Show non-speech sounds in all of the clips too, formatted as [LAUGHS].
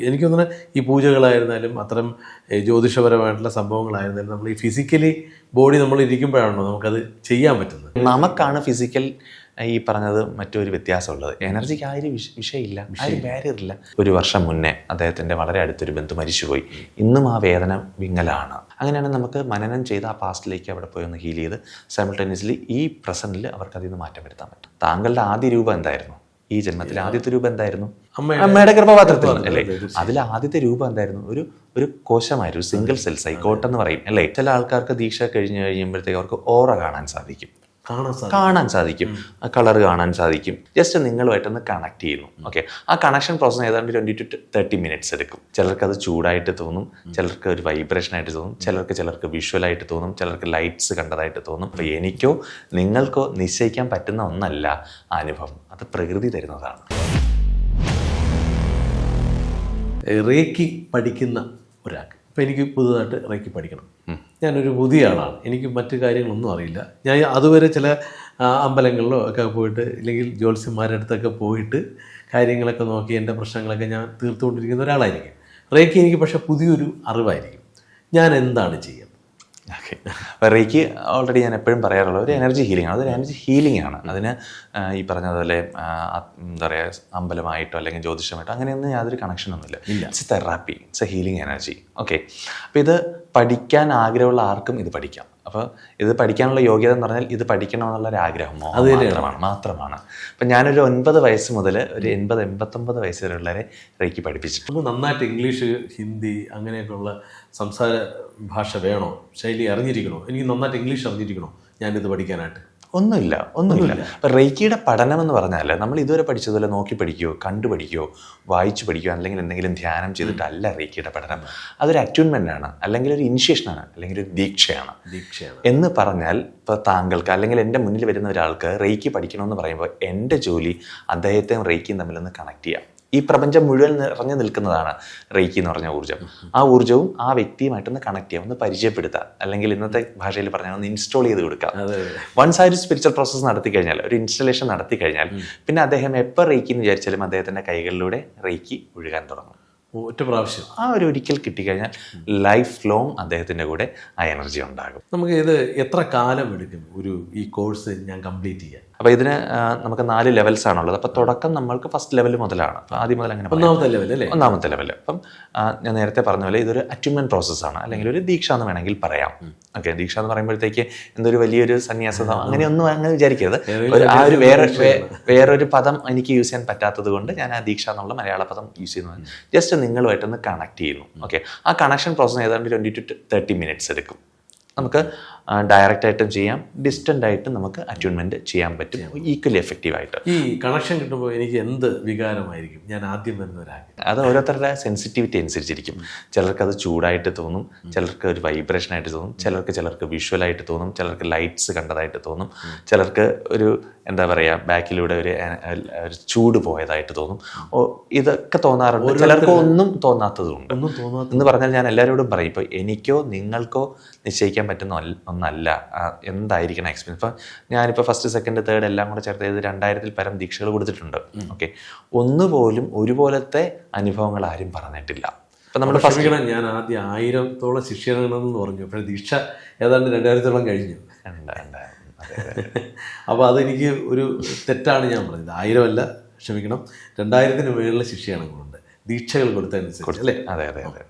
എനിക്ക് തോന്നുന്നത് ഈ പൂജകളായിരുന്നാലും അത്തരം ജ്യോതിഷപരമായിട്ടുള്ള സംഭവങ്ങളായിരുന്നാലും നമ്മൾ ഈ ഫിസിക്കലി ബോഡി നമ്മൾ ഇരിക്കുമ്പോഴാണോ നമുക്കത് ചെയ്യാൻ പറ്റുന്നത്. നമുക്കാണ് ഫിസിക്കൽ ഈ പറഞ്ഞത് മറ്റൊരു വ്യത്യാസമുള്ളത്. എനർജിക്ക് ആ ഒരു വിഷ- വിഷയമില്ല. ആ ഒരു ബാരിയർ ഇല്ല. ഒരു വർഷം മുന്നേ അദ്ദേഹത്തിന്റെ വളരെ അടുത്തൊരു ബന്ധു മരിച്ചുപോയി. ഇന്നും ആ വേദന വിങ്ങലാണ്. അങ്ങനെയാണ് നമുക്ക് മനനം ചെയ്ത് ആ പാസ്റ്റിലേക്ക് അവിടെ പോയി ഒന്ന് ഹീൽ ചെയ്ത് സൈമിൾട്ടേനിയസ്ലി ഈ പ്രസന്റിൽ അവർക്ക് അതിൽ നിന്ന് മാറ്റം വരുത്താൻ പറ്റും. താങ്കളുടെ ആദ്യ രൂപം എന്തായിരുന്നു? ഈ ജന്മത്തിലെ ആദ്യത്തെ രൂപം എന്തായിരുന്നു? അമ്മയുടെ ഗർഭപാത്രത്തിൽ അല്ലേ? അതിൽ ആദ്യത്തെ രൂപം എന്തായിരുന്നു? ഒരു ഒരു കോശമായിരുന്നു ഒരു സിംഗിൾ സെൽ സൈക്കോട്ട് എന്ന് പറയും അല്ലേ? ചില ആൾക്കാർക്ക് ദീക്ഷ കഴിഞ്ഞ് കഴിയുമ്പോഴത്തേക്ക് അവർക്ക് ഓറ കാണാൻ സാധിക്കും. കാണാൻ സാധിക്കും. കാണാൻ സാധിക്കും. കളർ കാണാൻ സാധിക്കും. ജസ്റ്റ് നിങ്ങളുമായിട്ടൊന്ന് കണക്ട് ചെയ്യുന്നു. ഓക്കെ ആ കണക്ഷൻ പ്രോസസ് ഏതാണ്ട് ട്വന്റി ടു തേർട്ടി മിനിറ്റ്സ് എടുക്കും. ചിലർക്ക് അത് ചൂടായിട്ട് തോന്നും ചിലർക്ക് ഒരു വൈബ്രേഷൻ ആയിട്ട് തോന്നും ചിലർക്ക് ചിലർക്ക് വിഷ്വലായിട്ട് തോന്നും ചിലർക്ക് ലൈറ്റ്സ് കണ്ടതായിട്ട് തോന്നും. അപ്പോൾ എനിക്കോ നിങ്ങൾക്കോ നിശ്ചയിക്കാൻ പറ്റുന്ന ഒന്നല്ല ആ അനുഭവം. അത് പ്രകൃതി തരുന്നതാണ്. റേക്കി പഠിക്കുന്ന ഒരാൾക്ക്. ഇപ്പം എനിക്ക് പുതുതായിട്ട് റേക്കി പഠിക്കണം. ഞാനൊരു പുതിയ ആളാണ്. എനിക്ക് മറ്റു കാര്യങ്ങളൊന്നും അറിയില്ല. ഞാൻ അതുവരെ ചില അമ്പലങ്ങളിലോ ഒക്കെ പോയിട്ട് ഇല്ലെങ്കിൽ ജ്യോത്സ്യന്മാരുടെ അടുത്തൊക്കെ പോയിട്ട് കാര്യങ്ങളൊക്കെ നോക്കി എന്റെ പ്രശ്നങ്ങളൊക്കെ ഞാൻ തീർത്തുകൊണ്ടിരിക്കുന്ന ഒരാളായിരിക്കും. റേക്കി എനിക്ക് പക്ഷേ പുതിയൊരു അറിവായിരിക്കും. ഞാൻ എന്താണ് ചെയ്യുന്നത് ഓക്കെ റേക്ക് ഓൾറെഡി ഞാൻ എപ്പോഴും പറയാറുള്ളത് ഒരു എനർജി ഹീലിംഗ് ആണ്. അതൊരു എനർജി ഹീലിംഗ് ആണ്. അതിന് ഈ പറഞ്ഞതുപോലെ എന്താ പറയുക അമ്പലമായിട്ടോ അല്ലെങ്കിൽ ജ്യോതിഷമായിട്ടോ അങ്ങനെയൊന്നും യാതൊരു കണക്ഷനൊന്നുമില്ല it's therapy it's a healing energy okay അപ്പോൾ ഇത് പഠിക്കാൻ ആഗ്രഹമുള്ള ആർക്കും ഇത് പഠിക്കാം. അപ്പോൾ ഇത് പഠിക്കാനുള്ള യോഗ്യത എന്ന് പറഞ്ഞാൽ ഇത് പഠിക്കണമെന്നുള്ള ഒരു ആഗ്രഹമോ അത് മാത്രമാണ് മാത്രമാണ്. അപ്പം ഞാനൊരു ഒൻപത് വയസ്സ് മുതൽ ഒരു എൺപത് എൺപത്തൊമ്പത് വയസ്സ് വരെയുള്ളവരെ റേക്ക് പഠിപ്പിച്ചു. അപ്പോൾ നന്നായിട്ട് ഇംഗ്ലീഷ് ഹിന്ദി അങ്ങനെയൊക്കെയുള്ള സംസാര ഭാഷ വേണോ? ശൈലി അറിഞ്ഞിരിക്കണോ? എനിക്ക് നന്നായിട്ട് ഇംഗ്ലീഷ് അറിഞ്ഞിരിക്കണോ? ഞാനിത് പഠിക്കാനായിട്ട്. ഒന്നുമില്ല ഒന്നുമില്ല. അപ്പം റേക്കിയുടെ പഠനം എന്ന് പറഞ്ഞാൽ നമ്മൾ ഇതുവരെ പഠിച്ചതുപോലെ നോക്കി പഠിക്കുകയോ കണ്ടു പഠിക്കുകയോ വായിച്ചു പഠിക്കുകയോ അല്ലെങ്കിൽ എന്തെങ്കിലും ധ്യാനം ചെയ്തിട്ടല്ല റേക്കിയുടെ പഠനം. അതൊരു അറ്റ്യൂൺമെന്റ് ആണ് അല്ലെങ്കിൽ ഒരു ഇനിഷ്യേഷനാണ് അല്ലെങ്കിൽ ഒരു ദീക്ഷയാണ്. ദീക്ഷയാണ്. എന്ന് പറഞ്ഞാൽ ഇപ്പോൾ താങ്കൾക്ക് അല്ലെങ്കിൽ എന്റെ മുന്നിൽ വരുന്ന ഒരാൾക്ക് റേക്കി പഠിക്കണമെന്ന് പറയുമ്പോൾ എന്റെ ജോലി അദ്ദേഹത്തെയും റേക്കിയും തമ്മിലൊന്ന് കണക്ട് ചെയ്യാം. ഈ പ്രപഞ്ചം മുഴുവൻ നിറഞ്ഞു നിൽക്കുന്നതാണ് റേക്കി എന്ന് പറഞ്ഞ ഊർജം. ആ ഊർജവും ആ വ്യക്തിയുമായിട്ടൊന്ന് കണക്ട് ചെയ്യാം ഒന്ന് പരിചയപ്പെടുത്തുക അല്ലെങ്കിൽ ഇന്നത്തെ ഭാഷയിൽ പറഞ്ഞാൽ ഒന്ന് ഇൻസ്റ്റാൾ ചെയ്ത് കൊടുക്കുക വൺ വൺസ് ആ ഒരു സ്പിരിച്വൽ പ്രോസസ്സ് നടത്തി കഴിഞ്ഞാൽ ഒരു ഇൻസ്റ്റലേഷൻ നടത്തി കഴിഞ്ഞാൽ പിന്നെ അദ്ദേഹം എപ്പോൾ റേക്കി എന്ന് വിചാരിച്ചാലും അദ്ദേഹത്തിന്റെ കൈകളിലൂടെ റേക്കി ഒഴുകാൻ തുടങ്ങും. ഒറ്റ പ്രാവശ്യം. ആ ഒരു ഒരിക്കൽ കിട്ടിക്കഴിഞ്ഞാൽ ലൈഫ് ലോങ് അദ്ദേഹത്തിന്റെ കൂടെ ആ എനർജി ഉണ്ടാകും. നമുക്ക് ഇത് എത്ര കാലം എടുക്കും? ഒരു ഈ കോഴ്സ് ഞാൻ കംപ്ലീറ്റ് ചെയ്യാൻ. അപ്പോൾ ഇതിന് നമുക്ക് നാല് ലെവൽസ് ആണുള്ളത്. അപ്പോൾ തുടക്കം നമ്മൾക്ക് ഫസ്റ്റ് ലെവൽ മുതലാണ്. ആദ്യം മുതൽ അങ്ങനെ ഒന്നാമത്തെ ലെവൽ അല്ലേ? ഒന്നാമത്തെ ലെവൽ അപ്പം ഞാൻ നേരത്തെ പറഞ്ഞ പോലെ ഇതൊരു പ്രോസസ് ആണ്. അല്ലെങ്കിൽ ഒരു ദീക്ഷ എന്ന് വേണമെങ്കിൽ പറയാം. ഓക്കെ ദീക്ഷ എന്ന് പറയുമ്പോഴത്തേക്ക് എന്തൊരു വലിയൊരു സന്യാസത. അങ്ങനെയൊന്നും അങ്ങനെ വിചാരിക്കരുത്. ആ ഒരു വേറെ വേറൊരു പദം എനിക്ക് യൂസ് ചെയ്യാൻ പറ്റാത്തത് കൊണ്ട് ഞാൻ ആ ദീക്ഷ എന്നുള്ള മലയാള പദം യൂസ് ചെയ്യുന്നത്. ജസ്റ്റ് നിങ്ങളുമായിട്ടൊന്ന് കണക്ട് ചെയ്യുന്നു. ഓക്കെ. ആ കണക്ഷൻ പ്രോസസ് ഏതാണ്ട് ട്വന്റി ടു തേർട്ടി മിനിറ്റ്സ് എടുക്കും. നമുക്ക് ഡയറക്റ്റ് ആയിട്ടും ചെയ്യാം. ഡിസ്റ്റന്റ് ആയിട്ട് നമുക്ക് അറ്റൂൺമെന്റ് ചെയ്യാൻ പറ്റും. ഈക്വലി എഫക്റ്റീവ് ആയിട്ട്. ഈ കണക്ഷൻ കിട്ടുമ്പോൾ എനിക്ക് എന്ത് വികാരമായിരിക്കും? ഞാൻ ആദ്യം വരുന്ന ഒരാഗ്രഹം അത് ഓരോരുത്തരുടെ സെൻസിറ്റിവിറ്റി അനുസരിച്ചിരിക്കും. ചിലർക്ക് അത് ചൂടായിട്ട് തോന്നും. ചിലർക്ക് ഒരു വൈബ്രേഷൻ ആയിട്ട് തോന്നും. ചിലർക്ക് ചിലർക്ക് വിഷ്വലായിട്ട് തോന്നും. ചിലർക്ക് ലൈറ്റ്സ് കണ്ടതായിട്ട് തോന്നും. ചിലർക്ക് ഒരു എന്താ പറയുക ബാക്കിലൂടെ ഒരു ഒരു ചൂട് പോയതായിട്ട് തോന്നും. ഇതൊക്കെ തോന്നാറുണ്ട്. ചിലർക്ക് ഒന്നും തോന്നാത്തതുണ്ട്. എന്ന് പറഞ്ഞാൽ ഞാൻ എല്ലാവരോടും പറയും. ഇപ്പോൾ എനിക്കോ നിങ്ങൾക്കോ നിശ്ചയിക്കാൻ പറ്റുന്ന ഒന്നല്ല. എന്തായിരിക്കണം എക്സ്പീരിയൻസ് ഇപ്പം ഞാനിപ്പോൾ ഫസ്റ്റ് സെക്കൻഡ് തേർഡ് എല്ലാം കൂടെ ചേർത്ത് ചെയ്ത് രണ്ടായിരത്തിൽ പരം ദീക്ഷകൾ കൊടുത്തിട്ടുണ്ട്. ഓക്കെ ഒന്നുപോലും ഒരുപോലത്തെ അനുഭവങ്ങൾ ആരും പറഞ്ഞിട്ടില്ല. ഇപ്പം നമ്മൾ ഫസ്റ്റ് ഞാൻ ആദ്യം ആയിരത്തോളം ശിഷ്യനാണെന്ന് പറഞ്ഞു. പക്ഷേ ദീക്ഷ ഏതാണ്ട് രണ്ടായിരത്തോളം കഴിഞ്ഞു. [LAUGHS] അപ്പോൾ അതെനിക്ക് ഒരു തെറ്റാണ് ഞാൻ പറഞ്ഞത്. ആയിരമല്ല ക്ഷമിക്കണം. രണ്ടായിരത്തിന് മേളിലെ ശിക്ഷയാണങ്ങളുണ്ട് ദീക്ഷകൾ കൊടുത്തതനുസരിച്ച് അല്ലേ? അതെ അതെ അതെ.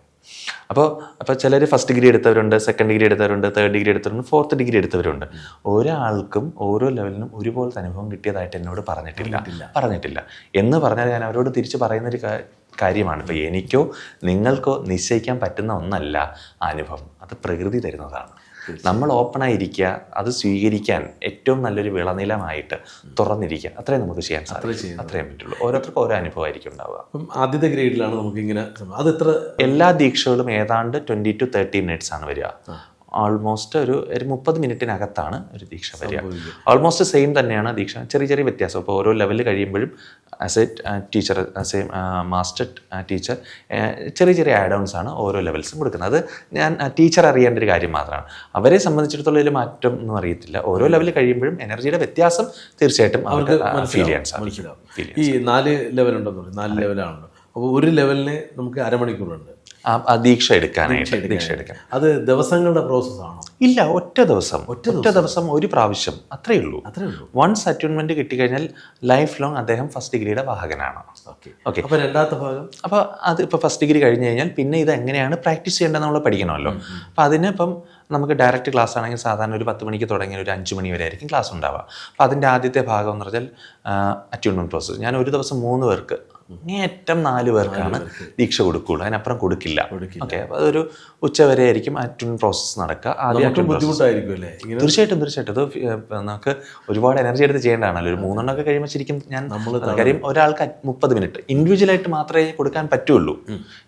അപ്പോൾ അപ്പോൾ ചിലർ ഫസ്റ്റ് ഡിഗ്രി എടുത്തവരുണ്ട് സെക്കൻഡ് ഡിഗ്രി എടുത്തവരുണ്ട് തേർഡ് ഡിഗ്രി എടുത്തവരുണ്ട് ഫോർത്ത് ഡിഗ്രി എടുത്തവരുണ്ട്. ഒരാൾക്കും ഓരോ ലെവലിനും ഒരുപോലത്തെ അനുഭവം കിട്ടിയതായിട്ട് എന്നോട് പറഞ്ഞിട്ടില്ല. പറഞ്ഞിട്ടില്ല. എന്ന് പറഞ്ഞാൽ ഞാൻ അവരോട് തിരിച്ച് പറയുന്നൊരു ഒരു കാര്യമാണ്. ഇപ്പോൾ എനിക്കോ നിങ്ങൾക്കോ നിശ്ചയിക്കാൻ പറ്റുന്ന ഒന്നല്ല അനുഭവം. അത് പ്രകൃതി തരുന്നതാണ്. നമ്മൾ ഓപ്പണായിരിക്കുക അത് സ്വീകരിക്കാൻ ഏറ്റവും നല്ലൊരു വിളനിലമായിട്ട് തുറന്നിരിക്കുക. അത്രേ നമുക്ക് ചെയ്യാൻ സാധിക്കും. അത്രയും പറ്റുള്ളൂ. ഓരോരുത്തർക്കും ഓരോ അനുഭവമായിരിക്കും ഉണ്ടാവുക. അപ്പം ആദ്യത്തെ ഗ്രേഡിലാണ് നമുക്ക് ഇങ്ങനെ അത് എത്ര എല്ലാ ദീക്ഷകളും ഏതാണ്ട് ട്വന്റി ടു തേർട്ടി മിനിറ്റ്സ് ആണ് വരിക. ഓൾമോസ്റ്റ് ഒരു ഒരു മുപ്പത് മിനിറ്റിനകത്താണ് ഒരു ദീക്ഷ വരിക. ഓൾമോസ്റ്റ് സെയിം തന്നെയാണ് ദീക്ഷ. ചെറിയ ചെറിയ വ്യത്യാസം. അപ്പോൾ ഓരോ ലെവലിൽ കഴിയുമ്പോഴും as a teacher as a master teacher ചെറിയ ചെറിയ ആഡ് ഓൺസ് ആണ് ഓരോ ലെവൽസും കൊടുക്കുന്നത്. അത് ഞാൻ ടീച്ചർ അറിയേണ്ട ഒരു കാര്യം മാത്രമാണ്. അവരെ സംബന്ധിച്ചിടത്തോളം ഇതിൽ മാറ്റം ഒന്നും അറിയത്തില്ല. ഓരോ ലെവലിൽ കഴിയുമ്പോഴും എനർജിയുടെ വ്യത്യാസം തീർച്ചയായിട്ടും അവർക്ക് ഫീൽ ചെയ്യാൻ സാധിക്കും. ഈ നാല് ലെവലുണ്ടെന്ന് പറയും. നാല് ലെവലാണല്ലോ അപ്പോൾ ഒരു ലെവലിന് നമുക്ക് അരമണിക്കൂറുണ്ട്. ദീക്ഷ എടുക്കാനായിട്ട് ദീക്ഷ എടുക്കാൻ. അത് ദിവസങ്ങളുടെ പ്രോസസ്സാണോ ഇല്ല ഒറ്റ ദിവസം. ഒറ്റ ദിവസം. ഒരു പ്രാവശ്യം. അത്രയേ ഉള്ളൂ. അത്രേ ഉള്ളൂ. വൺസ് അറ്റ്യൂൺമെന്റ് കിട്ടിക്കഴിഞ്ഞാൽ ലൈഫ് ലോങ് അദ്ദേഹം ഫസ്റ്റ് ഡിഗ്രിയുടെ വാഹകനാണ്. ഓക്കെ ഓക്കെ അപ്പോൾ രണ്ടാമത്തെ ഭാഗം? അപ്പോൾ അത് ഇപ്പോൾ ഫസ്റ്റ് ഡിഗ്രി കഴിഞ്ഞ് കഴിഞ്ഞാൽ പിന്നെ ഇത് എങ്ങനെയാണ് പ്രാക്ടീസ് ചെയ്യേണ്ടത് നമ്മൾ പഠിക്കണമല്ലോ അപ്പോൾ അതിന് ഇപ്പം നമുക്ക് ഡയറക്റ്റ് ക്ലാസ് ആണെങ്കിൽ സാധാരണ ഒരു പത്ത് മണിക്ക് തുടങ്ങിയ ഒരു അഞ്ച് മണി വരെ ആയിരിക്കും ക്ലാസ് ഉണ്ടാവുക. അപ്പോൾ അതിന്റെ ആദ്യത്തെ ഭാഗം എന്ന് പറഞ്ഞാൽ അറ്റ്യൂൺമെന്റ് പ്രോസസ്സ് ഞാൻ ഒരു ദിവസം മൂന്ന് പേർക്ക് ഏറ്റവും നാല് പേർക്കാണ് ദീക്ഷ കൊടുക്കുകയുള്ളൂ. അതിനപ്പുറം കൊടുക്കില്ല. ഓക്കെ അപ്പോൾ അതൊരു ഉച്ചവരെ ആയിരിക്കും അറ്റ്യൂൺ പ്രോസസ്സ് നടക്കുക. ആദ്യം ബുദ്ധിമുട്ടായിരിക്കും അല്ലേ? തീർച്ചയായിട്ടും തീർച്ചയായിട്ടും. അത് നമുക്ക് ഒരുപാട് എനർജി എടുത്ത് ചെയ്യേണ്ടതാണല്ലോ. ഒരു മൂന്നെണ്ണം ഒക്കെ കഴിയുമ്പോൾ ശരിക്കും ഞാൻ കാര്യം ഒരാൾക്ക് മുപ്പത് മിനിറ്റ്. ഇൻഡിവിജ്വൽ ആയിട്ട് മാത്രമേ കൊടുക്കാൻ പറ്റുള്ളൂ.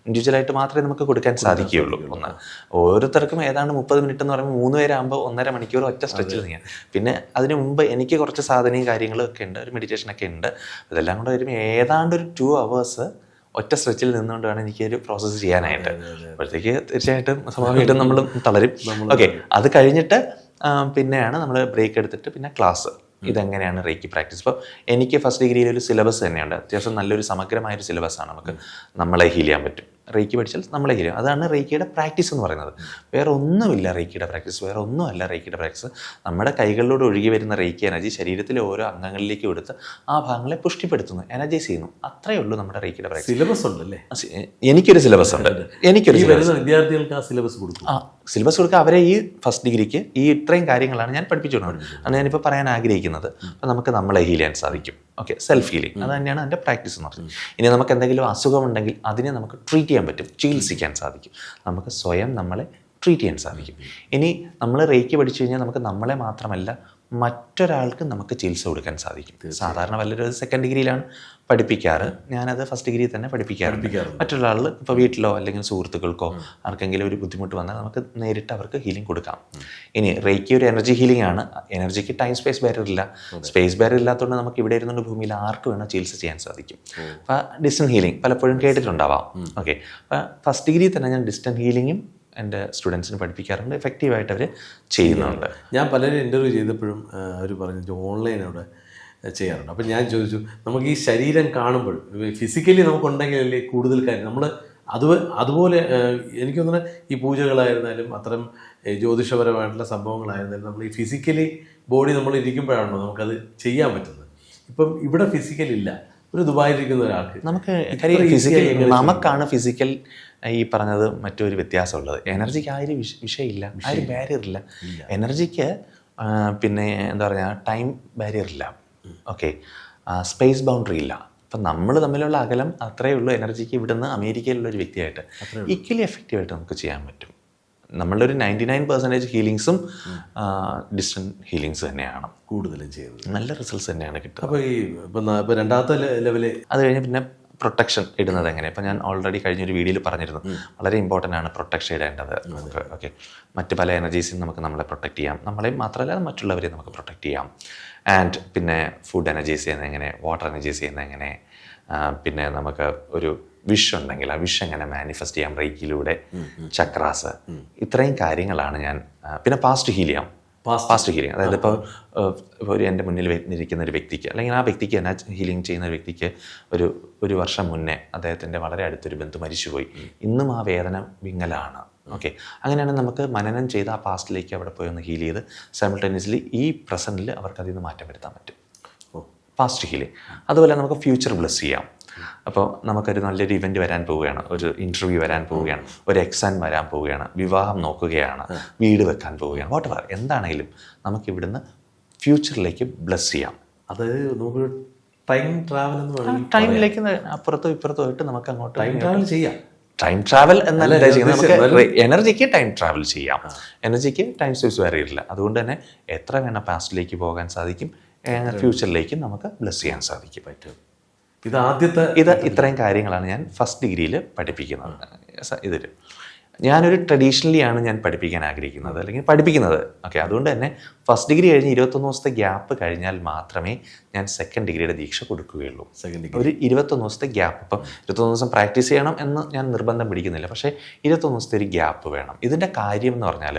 ഇൻഡിവിജ്വൽ ആയിട്ട് മാത്രമേ നമുക്ക് കൊടുക്കാൻ സാധിക്കുകയുള്ളൂ. ഒന്ന്. ഓരോരുത്തർക്കും ഏതാണ്ട് മുപ്പത് മിനിറ്റ് എന്ന് പറയുമ്പോൾ മൂന്ന് പേരാകുമ്പോൾ ഒന്നര മണിക്കൂർ ഒറ്റ സ്ട്രെച്ച് ചെയ്യാം. പിന്നെ അതിന് മുമ്പ് എനിക്ക് കുറച്ച് സാധനയും കാര്യങ്ങളും ഒക്കെ ഉണ്ട്. ഒരു മെഡിറ്റേഷൻ ഒക്കെ ഉണ്ട്. അതെല്ലാം കൂടെ വരുമ്പോൾ ഏതാണ്ട് ഒരു ടു അവേഴ്സ് ഒറ്റ സ്ട്രെച്ചിൽ നിന്നുകൊണ്ട് വേണം എനിക്ക് ഒരു പ്രോസസ്സ് ചെയ്യാനായിട്ട് അപ്പോഴത്തേക്ക് തീർച്ചയായിട്ടും സ്വാഭാവികമായിട്ടും നമ്മൾ തളരും. ഓക്കെ അത് കഴിഞ്ഞിട്ട് പിന്നെയാണ് നമ്മൾ ബ്രേക്ക് എടുത്തിട്ട് പിന്നെ ക്ലാസ് ഇതെങ്ങനെയാണ് റേക്കി പ്രാക്ടീസ് ഇപ്പോൾ എനിക്ക് ഫസ്റ്റ് ഡിഗ്രിയിൽ ഒരു സിലബസ് തന്നെയുണ്ട്. അത്യാവശ്യം നല്ലൊരു സമഗ്രമായ സിലബസ് ആണ് നമുക്ക് നമ്മളെ ഹീൽ ചെയ്യാൻ പറ്റും. റേക്കി പഠിച്ചാൽ നമ്മളെ ഹീരോ അതാണ് റേക്കിയുടെ പ്രാക്ടീസ് എന്ന് പറയുന്നത്. വേറെ ഒന്നുമില്ല റേക്കിയുടെ പ്രാക്ടീസ്. വേറെ ഒന്നുമല്ല റേക്കിയുടെ പ്രാക്ടീസ്. നമ്മുടെ കൈകളിലൂടെ ഒഴുകി വരുന്ന റേക്കി എനർജി ശരീരത്തിലെ ഓരോ അംഗങ്ങളിലേക്ക് കൊടുത്ത് ആ ഭാഗങ്ങളെ പുഷ്ടിപ്പെടുത്തുന്നു എനർജൈസ് ചെയ്യുന്നു. അത്രയേ ഉള്ളൂ നമ്മുടെ റേക്കിയുടെ പ്രാക്ടീസ്. സിലബസ് ഉണ്ടല്ലേ? എനിക്കൊരു സിലബസ് ഉണ്ട്. എനിക്കൊരു വിദ്യാർത്ഥികൾക്ക് ആ സിലബസ് കൊടുക്കും. ആ സിലബസ് കൊടുക്കുക അവരെ ഈ ഫസ്റ്റ് ഡിഗ്രിക്ക് ഈ ഇത്രയും കാര്യങ്ങളാണ് ഞാൻ പഠിപ്പിച്ചുകൊണ്ടത് ആണ് ഞാനിപ്പോൾ പറയാൻ ആഗ്രഹിക്കുന്നത്. അപ്പം നമുക്ക് നമ്മളെ ഹീൽ ചെയ്യാൻ സാധിക്കും. ഓക്കെ സെൽഫ് ഹീലിംഗ് അത് തന്നെയാണ് അതിന്റെ പ്രാക്ടീസ് എന്ന് പറയുന്നത്. ഇനി നമുക്ക് എന്തെങ്കിലും അസുഖമുണ്ടെങ്കിൽ അതിനെ നമുക്ക് ട്രീറ്റ് ചെയ്യാൻ പറ്റും. ചികിത്സിക്കാൻ സാധിക്കും. നമുക്ക് സ്വയം നമ്മളെ ട്രീറ്റ് ചെയ്യാൻ സാധിക്കും. ഇനി നമ്മൾ റേക്ക് പഠിച്ചു കഴിഞ്ഞാൽ നമുക്ക് നമ്മളെ മാത്രമല്ല മറ്റൊരാൾക്ക് നമുക്ക് ചികിത്സ കൊടുക്കാൻ സാധിക്കും. സാധാരണ വല്ലൊരു സെക്കൻഡ് ഡിഗ്രിയിലാണ് പഠിപ്പിക്കാറ്. ഞാനത് ഫസ്റ്റ് ഡിഗ്രി തന്നെ പഠിപ്പിക്കാറുണ്ട്. മറ്റൊരാൾ ഇപ്പോൾ വീട്ടിലോ അല്ലെങ്കിൽ സുഹൃത്തുക്കൾക്കോ ആർക്കെങ്കിലും ഒരു ബുദ്ധിമുട്ട് വന്നാൽ നമുക്ക് നേരിട്ട് അവർക്ക് ഹീലിംഗ് കൊടുക്കാം. ഇനി റേക്കി ഒരു എനർജി ഹീലിംഗ് ആണ്. എനർജിക്ക് ടൈം സ്പേസ് ബാരിയർ ഇല്ല. സ്പേസ് ബാരിയർ ഇല്ലാത്തതുകൊണ്ട് നമുക്ക് ഇവിടെ ഇരുന്നുകൊണ്ട് ഭൂമിയിൽ ആർക്ക് വേണോ ചികിത്സ ചെയ്യാൻ സാധിക്കും. അപ്പോൾ ഡിസ്റ്റന്റ് ഹീലിംഗ് പലപ്പോഴും കേട്ടിട്ടുണ്ടാവാം. ഓക്കെ അപ്പോൾ ഫസ്റ്റ് ഡിഗ്രി തന്നെ ഞാൻ ഡിസ്റ്റന്റ് ഹീലിംഗും എന്റെ സ്റ്റുഡൻസിന് പഠിപ്പിക്കാറുണ്ട്. എഫക്റ്റീവായിട്ട് അവർ ചെയ്യുന്നുണ്ട്. ഞാൻ പലരും ഇന്റർവ്യൂ ചെയ്തപ്പോഴും അവർ പറഞ്ഞു ഓൺലൈൻ അവിടെ ചെയ്യാറുണ്ട്. അപ്പം ഞാൻ ചോദിച്ചു നമുക്ക് ഈ ശരീരം കാണുമ്പോൾ ഫിസിക്കലി നമുക്കുണ്ടെങ്കിലല്ലേ കൂടുതൽ കാര്യം? നമ്മൾ അത് അതുപോലെ എനിക്ക് തോന്നുന്നത് ഈ പൂജകളായിരുന്നാലും അത്തരം ജ്യോതിഷപരമായിട്ടുള്ള സംഭവങ്ങളായിരുന്നാലും നമ്മൾ ഈ ഫിസിക്കലി ബോഡി നമ്മൾ ഇരിക്കുമ്പോഴാണല്ലോ നമുക്കത് ചെയ്യാൻ പറ്റുന്നത്. ഇപ്പം ഇവിടെ ഫിസിക്കൽ ഇല്ല ഒരു ദുബായിലിരിക്കുന്ന ഒരാൾക്ക്. നമുക്ക് ഫിസിക്കൽ നമുക്കാണ് ഫിസിക്കൽ ഈ പറഞ്ഞത് മറ്റൊരു വ്യത്യാസമുള്ളത്. എനർജിക്ക് ആ ഒരു വിഷ- വിഷയമില്ല. ആ ഒരു ബാരിയർ ഇല്ല. എനർജിക്ക് പിന്നെ എന്താ പറയുക ടൈം ബാരിയർ ഇല്ല. ഓക്കെ സ്പേസ് ബൗണ്ടറി ഇല്ല. അപ്പം നമ്മൾ തമ്മിലുള്ള അകലം അത്രയേ ഉള്ളൂ എനർജിക്ക് ഇവിടുന്ന് അമേരിക്കയിലുള്ള ഒരു വ്യക്തിയായിട്ട്. ഈക്വലി എഫക്റ്റീവായിട്ട് നമുക്ക് ചെയ്യാൻ പറ്റും. നമ്മളുടെ ഒരു നയന്റി നയൻ പെർസെന്റേജ് ഹീലിങ്സും ഡിസ്റ്റന്റ് ഹീലിങ്സ് തന്നെയാണ്. കൂടുതലും ചെയ്തത് നല്ല റിസൾട്ട്സ് തന്നെയാണ് കിട്ടുക. അപ്പോൾ ഈ ഇപ്പം ന- രണ്ടാമത്തെ ലെവൽ അത് കഴിഞ്ഞ് പിന്നെ പ്രൊട്ടക്ഷൻ ഇടുന്നത് എങ്ങനെ ഇപ്പം ഞാൻ ഓൾറെഡി കഴിഞ്ഞൊരു വീഡിയോയിൽ പറഞ്ഞിരുന്നു. വളരെ ഇമ്പോർട്ടന്റ് ആണ് പ്രൊട്ടക്ഷൻ ഇടേണ്ടത്. നമുക്ക് ഓക്കെ മറ്റ് പല എനർജീസും നമുക്ക് നമ്മളെ പ്രൊട്ടക്ട് ചെയ്യാം. നമ്മളെ മാത്രമല്ല മറ്റുള്ളവരെ നമുക്ക് പ്രൊട്ടക്ട് ചെയ്യാം. ആൻഡ് പിന്നെ ഫുഡ് എനർജീസ് ചെയ്യുന്നത് എങ്ങനെ? വാട്ടർ എനർജീസ് ചെയ്യുന്നത് എങ്ങനെ? പിന്നെ നമുക്ക് ഒരു വിഷ് ഉണ്ടെങ്കിൽ ആ വിഷ് എങ്ങനെ മാനിഫെസ്റ്റ് ചെയ്യാം? റേക്കിലൂടെ ചക്രാസ്. ഇത്രയും കാര്യങ്ങളാണ് ഞാൻ പിന്നെ പാസ്റ്റ് ഹീൽ ചെയ്യാം. പാസ്റ്റ് ഹീലിംഗ് അതായത് ഇപ്പോൾ ഒരു എന്റെ മുന്നിൽ ഇരിക്കുന്ന ഒരു വ്യക്തിക്ക് അല്ലെങ്കിൽ ആ വ്യക്തിക്ക് എന്നാ ഹീലിംഗ് ചെയ്യുന്ന ഒരു വ്യക്തിക്ക് ഒരു ഒരു വർഷം മുന്നേ അദ്ദേഹത്തിന്റെ വളരെ അടുത്തൊരു ബന്ധു മരിച്ചുപോയി. ഇന്നും ആ വേദന വിങ്ങലാണ്. ഓക്കെ. അങ്ങനെയാണ് നമുക്ക് മനനം ചെയ്ത് ആ പാസ്റ്റിലേക്ക് അവിടെ പോയി ഒന്ന് ഹീൽ ചെയ്ത് സൈമിൾട്ടേനിയസ്ലി ഈ പ്രസന്റിൽ അവർക്ക് അതിൽ നിന്ന് മാറ്റം വരുത്താൻ പറ്റും. പാസ്റ്റ് ഹീലിംഗ് അതുപോലെ നമുക്ക് ഫ്യൂച്ചർ ബ്ലസ് ചെയ്യാം. അപ്പോൾ നമുക്കൊരു നല്ലൊരു ഇവന്റ് വരാൻ പോവുകയാണ്. ഒരു ഇന്റർവ്യൂ വരാൻ പോവുകയാണ്. ഒരു എക്സാം വരാൻ പോവുകയാണ്. വിവാഹം നോക്കുകയാണ്. വീട് വെക്കാൻ പോവുകയാണ്. വാട്ട് എവർ എന്താണെങ്കിലും നമുക്ക് ഇവിടുന്ന് ഫ്യൂച്ചറിലേക്ക് ബ്ലസ് ചെയ്യാം. അത് നമുക്ക് ടൈം ട്രാവൽ എന്ന് പറയുന്നത് ടൈമിലേക്ക് അപ്പുറത്തോ ഇപ്പുറത്തോ ആയിട്ട് നമുക്ക് അങ്ങോട്ട് ടൈം ട്രാവൽ ചെയ്യാം. ടൈം ട്രാവൽ എന്നല്ല നമുക്ക് എനർജിക്ക് ടൈം ട്രാവൽ ചെയ്യാം. എനർജിക്ക് ടൈം സ്പേസ് ഇല്ല. അതുകൊണ്ട് തന്നെ എത്ര വേണം പാസ്റ്റിലേക്ക് പോകാൻ സാധിക്കും ഫ്യൂച്ചറിലേക്ക് നമുക്ക് ബ്ലസ് ചെയ്യാൻ സാധിക്കും. പറ്റും. ഇത് ആദ്യത്തെ ഇത് ഇത്രയും കാര്യങ്ങളാണ് ഞാൻ ഫസ്റ്റ് ഡിഗ്രിയിൽ പഠിപ്പിക്കുന്നത്. ഇതിൽ ഞാനൊരു ട്രഡീഷണലി ആണ് ഞാൻ പഠിപ്പിക്കാൻ ആഗ്രഹിക്കുന്നത് അല്ലെങ്കിൽ പഠിപ്പിക്കുന്നത്. ഓക്കെ അതുകൊണ്ട് തന്നെ ഫസ്റ്റ് ഡിഗ്രി കഴിഞ്ഞ് ഇരുപത്തൊന്ന് ദിവസത്തെ ഗ്യാപ്പ് കഴിഞ്ഞാൽ മാത്രമേ ഞാൻ സെക്കൻഡ് ഡിഗ്രിയുടെ ദീക്ഷ കൊടുക്കുകയുള്ളൂ. സെക്കൻഡ് ഡിഗ്രി ഒരു ഇരുപത്തൊന്ന് ദിവസത്തെ ഗ്യാപ്പ് ഇപ്പം ഇരുപത്തൊന്ന് ദിവസം പ്രാക്ടീസ് ചെയ്യണം എന്ന് ഞാൻ നിർബന്ധം പിടിക്കുന്നില്ല. പക്ഷേ ഇരുപത്തൊന്ന് ദിവസത്തെ ഒരു ഗ്യാപ്പ് വേണം. ഇതിന്റെ കാര്യം എന്ന് പറഞ്ഞാൽ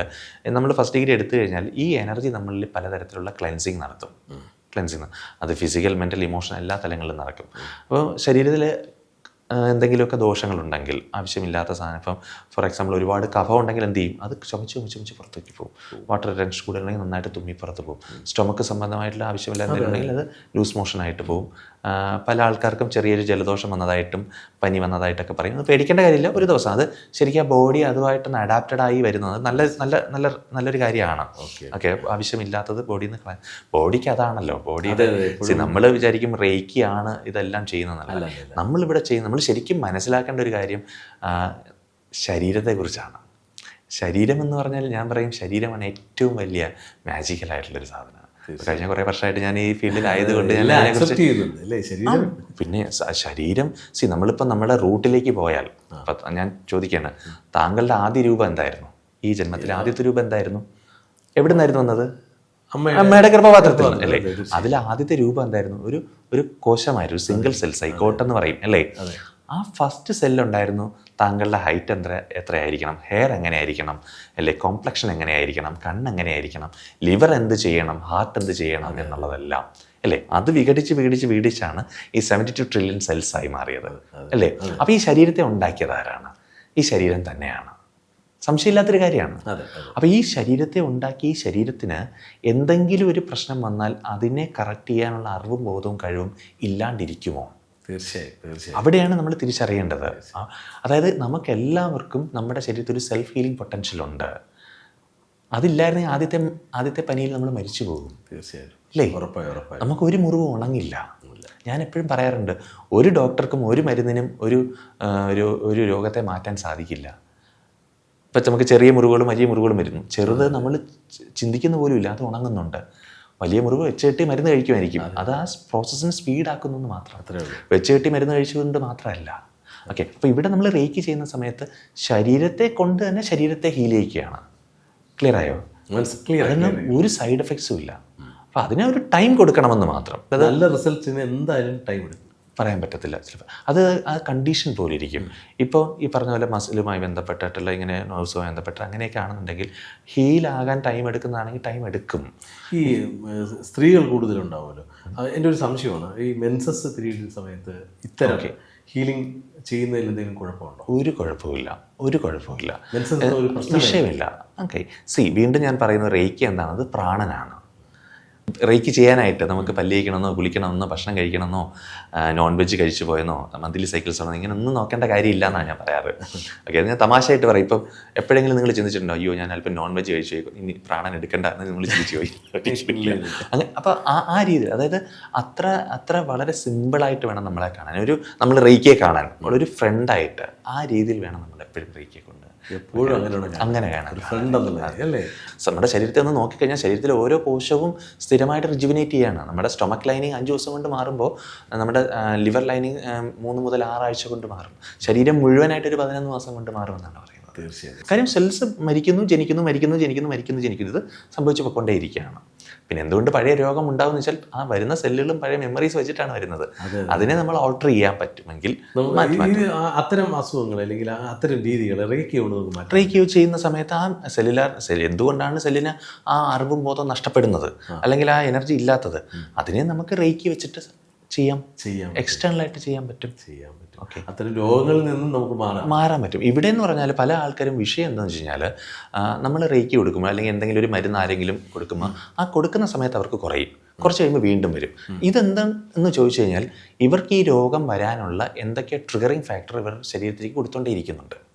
നമ്മൾ ഫസ്റ്റ് ഡിഗ്രി എടുത്തു കഴിഞ്ഞാൽ ഈ എനർജി നമ്മളിൽ പലതരത്തിലുള്ള ക്ലെൻസിങ് നടത്തും. ക്ലെൻസിങ് അത് ഫിസിക്കൽ മെന്റൽ ഇമോഷൻ എല്ലാ തലങ്ങളിലും നടക്കും. അപ്പോൾ ശരീരത്തിൽ എന്തെങ്കിലുമൊക്കെ ദോഷങ്ങളുണ്ടെങ്കിൽ ആവശ്യമില്ലാത്ത സാധനം ഇപ്പം ഫോർ എക്സാമ്പിൾ ഒരുപാട് കഫം ഉണ്ടെങ്കിൽ എന്ത് ചെയ്യും? അത് ചുമച്ച് ചുമച്ച് ചുമച്ച് പുറത്തേക്ക് പോകും. വാട്ടർ ടെൻഷൻ കൂടുതലുണ്ടെങ്കിൽ നന്നായിട്ട് തുമ്മി പുറത്ത് പോകും. സ്റ്റൊമക്ക് സംബന്ധമായിട്ടുള്ള ആവശ്യമില്ലാത്ത എന്തെങ്കിലും ഉണ്ടെങ്കിൽ അത് ലൂസ് മോഷനായിട്ട് പോകും. പല ആൾക്കാർക്കും ചെറിയൊരു ജലദോഷം വന്നതായിട്ടും പനി വന്നതായിട്ടൊക്കെ പറയും. അത് പേടിക്കേണ്ട കാര്യമില്ല. ഒരു ദിവസം അത് ശരിക്കും ആ ബോഡി അതുമായിട്ടൊന്ന് അഡാപ്റ്റഡ് ആയി വരുന്നത് നല്ല നല്ല നല്ല നല്ലൊരു കാര്യമാണ്. ഓക്കെ. ആവശ്യമില്ലാത്തത് ബോഡിയിൽ നിന്ന് കളയാൻ ബോഡിക്ക് അതാണല്ലോ. ബോഡിയുടെ നമ്മൾ വിചാരിക്കും റേക്കിയാണ് ഇതെല്ലാം ചെയ്യുന്നതല്ല. നമ്മളിവിടെ ചെയ്യുന്ന നമ്മൾ ശരിക്കും മനസ്സിലാക്കേണ്ട ഒരു കാര്യം ശരീരത്തെ ശരീരത്തെക്കുറിച്ചാണ്. ശരീരം എന്ന് പറഞ്ഞാൽ ഞാൻ പറയും ശരീരമാണ് ഏറ്റവും വലിയ മാജിക്കലായിട്ടുള്ളൊരു സാധനം. കഴിഞ്ഞ കുറേ വർഷമായിട്ട് ഞാൻ ഈ ഫീൽഡിലായതുകൊണ്ട് ഞാൻ പിന്നെ ശരീരം സി നമ്മളിപ്പോൾ നമ്മുടെ റൂട്ടിലേക്ക് പോയാൽ ഞാൻ ചോദിക്കുകയാണ് താങ്കളുടെ ആദ്യ രൂപം എന്തായിരുന്നു? ഈ ജന്മത്തിലെ ആദ്യത്തെ രൂപം എന്തായിരുന്നു? എവിടെ നിന്നായിരുന്നു വന്നത്? അമ്മയുടെ ഗർഭപാത്രത്തിൽ അല്ലേ? അതിലെ ആദ്യത്തെ രൂപം എന്തായിരുന്നു? ഒരു ഒരു കോശമായിരുന്നു സിംഗിൾ സെൽ സൈക്കോട്ട് എന്ന് പറയും അല്ലേ? ആ ഫസ്റ്റ് സെല്ലുണ്ടായിരുന്നു താങ്കളുടെ ഹൈറ്റ് എത്ര എത്രയായിരിക്കണം? ഹെയർ എങ്ങനെയായിരിക്കണം? അല്ലെ കോംപ്ലക്ഷൻ എങ്ങനെയായിരിക്കണം? കണ്ണ് എങ്ങനെയായിരിക്കണം? ലിവർ എന്ത് ചെയ്യണം? ഹാർട്ട് എന്ത് ചെയ്യണം? എന്നുള്ളതെല്ലാം. അല്ലേ അത് വിഘടിച്ച് വിഘടിച്ച് വിഘടിച്ചാണ് ഈ സെവന്റി ടു ട്രില്യൺ സെൽസ് ആയി മാറിയത്. അല്ലേ അപ്പോൾ ഈ ശരീരത്തെ ഉണ്ടാക്കിയത് ആരാണ്? ഈ ശരീരം തന്നെയാണ്. സംശയമില്ലാത്തൊരു കാര്യമാണ്. അപ്പോൾ ഈ ശരീരത്തെ ഉണ്ടാക്കി ഈ ശരീരത്തിന് എന്തെങ്കിലും ഒരു പ്രശ്നം വന്നാൽ അതിനെ കറക്റ്റ് ചെയ്യാനുള്ള അറിവും ബോധവും കഴിവും ഇല്ലാണ്ടിരിക്കുമോ? തീർച്ചയായും തീർച്ചയായും. അവിടെയാണ് നമ്മൾ തിരിച്ചറിയേണ്ടത്. അതായത് നമുക്ക് എല്ലാവർക്കും നമ്മുടെ ശരീരത്തിൽ ഒരു സെൽഫ് ഹീലിംഗ് പൊട്ടൻഷ്യൽ ഉണ്ട്. അതില്ലായിരുന്നെങ്കിൽ ആദ്യത്തെ ആദ്യത്തെ പനിയിൽ നമ്മൾ മരിച്ചു പോകും. തീർച്ചയായും. അല്ലേ ഉറപ്പായി ഉറപ്പായി. നമുക്ക് ഒരു മുറിവ് ഉണങ്ങില്ല. ഞാൻ എപ്പോഴും പറയാറുണ്ട് ഒരു ഡോക്ടർക്കും ഒരു മരുന്നിനും ഒരു ഒരു ഒരു രോഗത്തെ മാറ്റാൻ സാധിക്കില്ല. ഇപ്പം നമുക്ക് ചെറിയ മുറിവുകളും വലിയ മുറിവുകളും വരുന്നു. ചെറുത് നമ്മൾ ചിന്തിക്കുന്ന പോലും ഇല്ല അത് ഉണങ്ങുന്നുണ്ട്. വലിയ മുറിവ് വെച്ച് കെട്ടി മരുന്ന് കഴിക്കുമായിരിക്കും. അത്. ആ പ്രോസസ്സിനെ സ്പീഡാക്കുന്നു എന്ന് മാത്രം. അത്രേ ഉള്ളൂ. വെച്ച് കെട്ടി മരുന്ന് കഴിച്ചുകൊണ്ട് മാത്രമല്ല. ഓക്കെ അപ്പോൾ ഇവിടെ നമ്മൾ റേക്ക് ചെയ്യുന്ന സമയത്ത് ശരീരത്തെ കൊണ്ട് തന്നെ ശരീരത്തെ ഹീൽ ചെയ്യിക്കുകയാണ് ക്ലിയർ ആയോ? ക്ലിയർ അതിന് ഒരു സൈഡ് എഫക്ട്സും ഇല്ല. അപ്പോൾ അതിനെ ഒരു ടൈം കൊടുക്കണമെന്ന് മാത്രം. നല്ല റിസൾട്ട്സിന് എന്തായാലും ടൈം എടുക്കും. പറയാൻ പറ്റത്തില്ല. ചിലപ്പോൾ അത് ആ കണ്ടീഷൻ പോലെ ഇരിക്കും ഇപ്പോൾ ഈ പറഞ്ഞ പോലെ മസിലുമായി ബന്ധപ്പെട്ടിട്ടുള്ള ഇങ്ങനെ നോഴ്സുമായി ബന്ധപ്പെട്ട അങ്ങനെയൊക്കെ ആണെന്നുണ്ടെങ്കിൽ ഹീലാകാൻ ടൈം എടുക്കുന്നതാണെങ്കിൽ ടൈം എടുക്കും. ഈ സ്ത്രീകൾ കൂടുതലുണ്ടാവുമല്ലോ. എന്റെ ഒരു സംശയമാണ്. ഈ മെൻസസ് പീരീഡ് സമയത്ത് ഇത്തരം ഹീലിംഗ് ചെയ്യുന്നതിൽ എന്തെങ്കിലും കുഴപ്പമുണ്ടോ? ഒരു കുഴപ്പമില്ല ഒരു കുഴപ്പമില്ല വിഷയമില്ല. ഓക്കെ സി വീണ്ടും ഞാൻ പറയുന്ന റേക്കി എന്താണത് പ്രാണനാണ്. റേക്ക് ചെയ്യാനായിട്ട് നമുക്ക് പല്ലിയിക്കണമെന്നോ കുളിക്കണമെന്നോ ഭക്ഷണം കഴിക്കണമെന്നോ നോൺ വെജ് കഴിച്ചു പോയെന്നോ മന്ത്ലി സൈക്കിൾസ് ആണോ ഇങ്ങനെ ഒന്നും നോക്കേണ്ട കാര്യമില്ല എന്നാണ് ഞാൻ പറയാറ്. ഓക്കെ അത് ഞാൻ തമാശയായിട്ട് പറയും. ഇപ്പം എപ്പോഴെങ്കിലും നിങ്ങൾ ചിന്തിച്ചിട്ടുണ്ടോ അയ്യോ ഞാൻ അല്പം നോൺ വെജ് കഴിച്ചു ഇനി പ്രാണൻ എടുക്കണ്ട എന്ന് നിങ്ങൾ ചിന്തിച്ചു പോയി. [LAUGHS] അങ്ങനെ അപ്പോൾ ആ ആ രീതിയിൽ അതായത് അത്ര അത്ര വളരെ സിമ്പിളായിട്ട് വേണം നമ്മളെ കാണാൻ. ഒരു നമ്മൾ റേക്കിയെ കാണാൻ. നമ്മളൊരു ഫ്രണ്ടായിട്ട് ആ രീതിയിൽ വേണം നമ്മൾ എപ്പോഴും റേക്കിയെ കൊണ്ട് എപ്പോഴും അങ്ങനെയാണ് അങ്ങനെയാണ് ഫ്രണ്ട് അല്ലേ? നമ്മുടെ ശരീരത്തെ ഒന്ന് നോക്കിക്കഴിഞ്ഞാൽ ശരീരത്തിലെ ഓരോ കോശവും സ്ഥിരമായിട്ട് റിജുവിനേറ്റ് ചെയ്യാണ്. നമ്മുടെ സ്റ്റൊമക് ലൈനിങ് അഞ്ച് ദിവസം കൊണ്ട് മാറുമ്പോൾ നമ്മുടെ ലിവർ ലൈനിങ് മൂന്ന് മുതൽ ആറാഴ്ച കൊണ്ട് മാറും. ശരീരം മുഴുവനായിട്ട് ഒരു പതിനൊന്ന് മാസം കൊണ്ട് മാറുമെന്നാണ് പറയുന്നത്. തീർച്ചയായും കാര്യം സെൽസ് മരിക്കുന്നു ജനിക്കുന്നു മരിക്കുന്നു ജനിക്കുന്നു മരിക്കുന്നു ജനിക്കുന്നു ഇത് സംഭവിച്ചു പൊക്കൊണ്ടേയിരിക്കുകയാണ് പിന്നെ എന്തുകൊണ്ട് പഴയ രോഗം ഉണ്ടാവുന്ന വെച്ചാൽ ആ വരുന്ന സെല്ലുകളും പഴയ മെമ്മറീസ് വെച്ചിട്ടാണ് വരുന്നത്. അതിനെ നമ്മൾ ഓൾട്ടർ ചെയ്യാൻ പറ്റുമെങ്കിൽ അത്തരം അസുഖങ്ങൾ അല്ലെങ്കിൽ അത്തരം രീതികൾ റേക്ക് കൊണ്ട് നമുക്ക് മാറ്റാം. റീക്യൂ ചെയ്യുന്ന സമയത്ത് ആ സെല്ലുലാർ സെൽ എന്തുകൊണ്ടാണ് സെല്ലിന് ആ അറിവും ബോധം നഷ്ടപ്പെടുന്നത്? അല്ലെങ്കിൽ ആ എനർജി ഇല്ലാത്തത്? അതിനെ നമുക്ക് റേക്കി വെച്ചിട്ട് ചെയ്യാം. ചെയ്യാം. എക്സ്റ്റേണൽ ആയിട്ട് ചെയ്യാൻ പറ്റും. ചെയ്യാൻ പറ്റും. ഓക്കെ അത്തരം രോഗങ്ങളിൽ നിന്നും നമുക്ക് മാറാം. മാറാൻ പറ്റും. ഇവിടെ എന്ന് പറഞ്ഞാൽ പല ആൾക്കാരും വിഷയം എന്താണെന്ന് വെച്ച് കഴിഞ്ഞാൽ നമ്മൾ റേക്കി കൊടുക്കുമ്പോൾ അല്ലെങ്കിൽ എന്തെങ്കിലും ഒരു മരുന്ന് ആരെങ്കിലും കൊടുക്കുമ്പോൾ ആ കൊടുക്കുന്ന സമയത്ത് അവർക്ക് കുറയും. കുറച്ച് കഴിയുമ്പോൾ വീണ്ടും വരും. ഇതെന്താണ് എന്ന് ചോദിച്ചു കഴിഞ്ഞാൽ ഇവർക്ക് ഈ രോഗം വരാനുള്ള എന്തൊക്കെ ട്രിഗറിങ് ഫാക്ടർ ഇവർ ശരീരത്തിലേക്ക് കൊടുത്തോണ്ടേയിരിക്കുന്നുണ്ട്